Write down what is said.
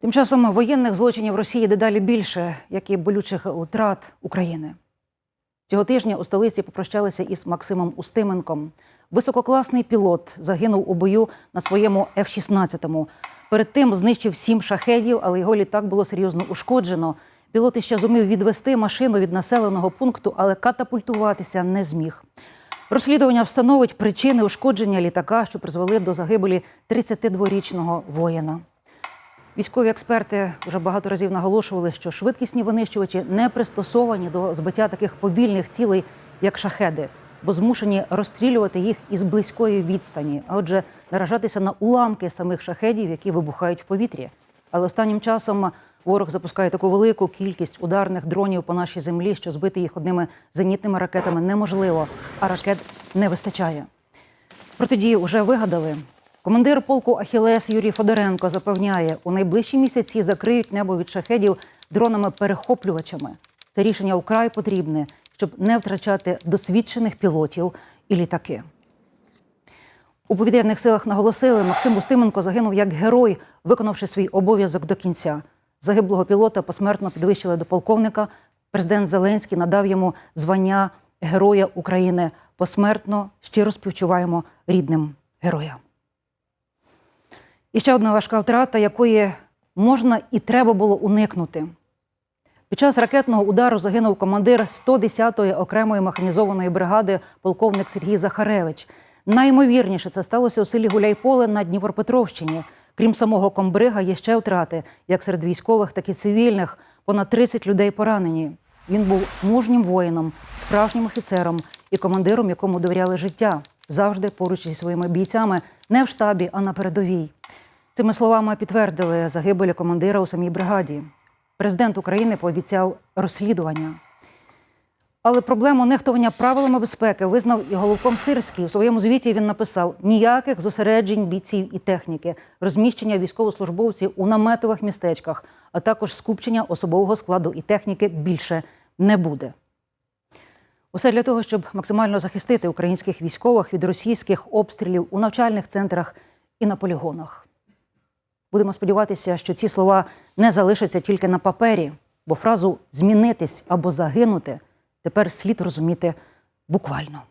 Тим часом воєнних злочинів Росії дедалі більше, як і болючих утрат України. Цього тижня у столиці попрощалися із Максимом Устименком. Висококласний пілот загинув у бою на своєму F-16. Перед тим знищив сім шахедів, але його літак було серйозно ушкоджено. Пілот іще зумів відвести машину від населеного пункту, але катапультуватися не зміг. Розслідування встановить причини ушкодження літака, що призвели до загибелі 32-річного воїна. Військові експерти вже багато разів наголошували, що швидкісні винищувачі не пристосовані до збиття таких повільних цілей, як шахеди, бо змушені розстрілювати їх із близької відстані, а отже, наражатися на уламки самих шахедів, які вибухають в повітрі. Але останнім часом ворог запускає таку велику кількість ударних дронів по нашій землі, що збити їх одними зенітними ракетами неможливо, а ракет не вистачає. Протидію вже вигадали. Командир полку Ахілес Юрій Федоренко запевняє, у найближчі місяці закриють небо від шахедів дронами-перехоплювачами. Це рішення вкрай потрібне, щоб не втрачати досвідчених пілотів і літаки. У повітряних силах наголосили, Максим Устименко загинув як герой, виконавши свій обов'язок до кінця. Загиблого пілота посмертно підвищили до полковника. Президент Зеленський надав йому звання Героя України. Посмертно щиро співчуваємо рідним героя. І ще одна важка втрата, якої можна і треба було уникнути. Під час ракетного удару загинув командир 110-ї окремої механізованої бригади полковник Сергій Захаревич. Найімовірніше це сталося у селі Гуляйполе на Дніпропетровщині. Крім самого комбрига, є ще втрати, як серед військових, так і цивільних. Понад 30 людей поранені. Він був мужнім воїном, справжнім офіцером і командиром, якому довіряли життя, завжди поруч зі своїми бійцями, не в штабі, а на передовій. Цими словами підтвердили загибелі командира у самій бригаді. Президент України пообіцяв розслідування. Але проблему нехтування правилами безпеки визнав і головком Сирський. У своєму звіті він написав: ніяких зосереджень бійців і техніки, розміщення військовослужбовців у наметових містечках, а також скупчення особового складу і техніки більше не буде. Усе для того, щоб максимально захистити українських військових від російських обстрілів у навчальних центрах і на полігонах. Будемо сподіватися, що ці слова не залишаться тільки на папері, бо фразу змінитись або загинути тепер слід розуміти буквально.